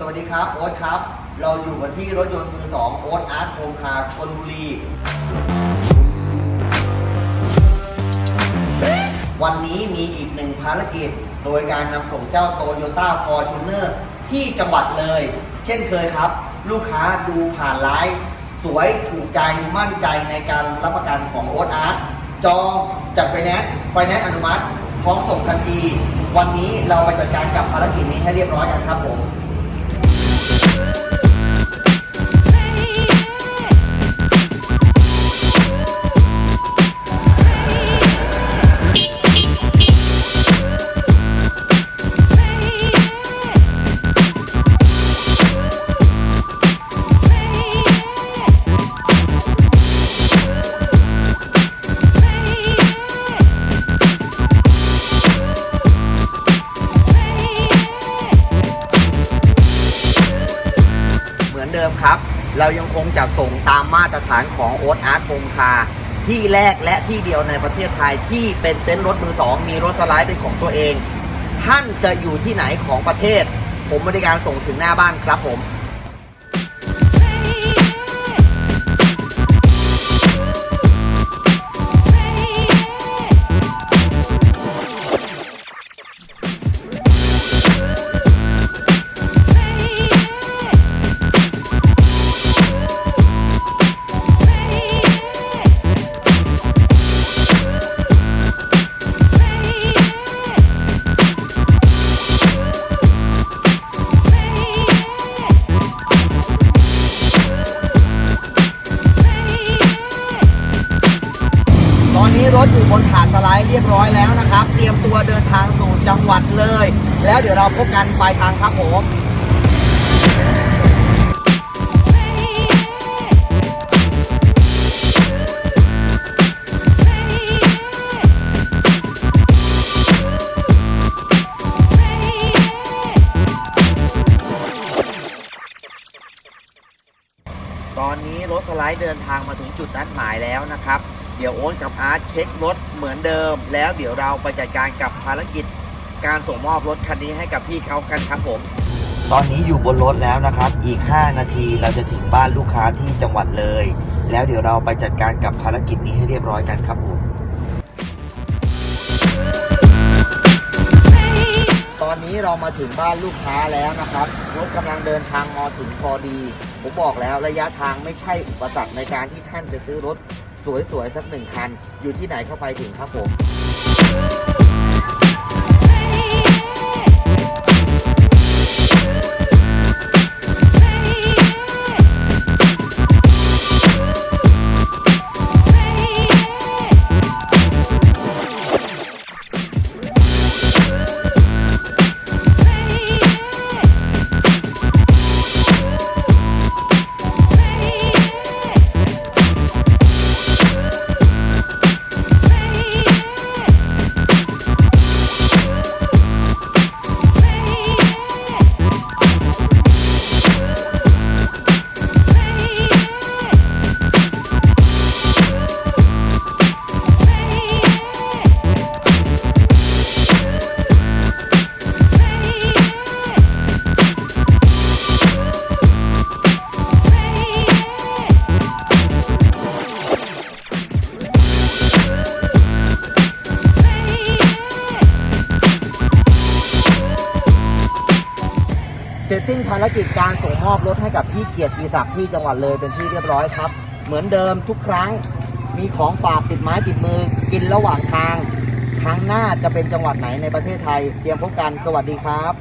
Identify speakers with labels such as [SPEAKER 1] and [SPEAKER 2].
[SPEAKER 1] สวัสดีครับ โอ๊ตครับ เราอยู่กันที่รถยนต์มือสองโอ๊ตอาร์ตโฮมคาร์ชนบุรี วันนี้มีอีกหนึ่งภารกิจ โดยการนำส่งเจ้าโตโยต้าฟอร์จูเนอร์ที่จังหวัดเลย เช่นเคยครับ ลูกค้าดูผ่านไลฟ์สวยถูกใจมั่นใจในการรับประกันของโอ๊ตอาร์ตจองจัดไฟแนนซ์ไฟแนนซ์อนุมัติ พร้อมส่งทันที วันนี้เราไปจัดการกับภารกิจนี้ให้เรียบร้อยกันครับผม ครับ เรายังคงจะส่งตามมาตรฐานของโอ๊ตอาร์ตคงคาร์ที่แรกและที่เดียวในประเทศไทยที่เป็นเต็นท์รถมือสองมีรถสไลด์เป็นของตัวเอง ท่านจะอยู่ที่ไหนของประเทศ ผมบริการส่งถึงหน้าบ้านครับผม รถอยู่บนถาดสไลด์เรียบร้อยแล้วนะครับ เตรียมตัวเดินทางสู่จังหวัดเลย แล้วเดี๋ยวเราพบกันปลายทางครับผมตอนนี้รถสไลด์เดินทางมาถึงจุดนัดหมายแล้วนะครับ เดี๋ยวโอ๊ตกับอาร์ตเช็ครถเหมือนเดิม แล้วเดี๋ยวเราไปจัดการกับภารกิจ การส่งมอบรถคันนี้ให้กับพี่เขากันครับผม ตอนนี้อยู่บนรถแล้วนะครับ อีก 5 นาทีเราจะถึงบ้านลูกค้าที่จังหวัดเลย แล้วเดี๋ยวเราไปจัดการกับภารกิจนี้ให้เรียบร้อยกันครับผมตอนนี้เรามาถึงบ้านลูกค้าแล้วนะครับรถกำลังเดินทางมาถึงพอดี ผมบอกแล้วระยะทางไม่ใช่อุปสรรคในการที่ท่านจะซื้อรถ สวยๆสักหนึ่งคัน อยู่ที่ไหนเข้าไปถึงครับผม เสร็จสิ้นภารกิจการส่งมอบรถให้กับพี่เกียรติศักดิ์ที่จังหวัดเลยเป็นที่เรียบร้อยครับ เหมือนเดิมทุกครั้งมีของฝากติดไม้ติดมือกินระหว่างทาง ครั้งหน้าจะเป็นจังหวัดไหนในประเทศไทย เตรียมพบกันสวัสดีครับ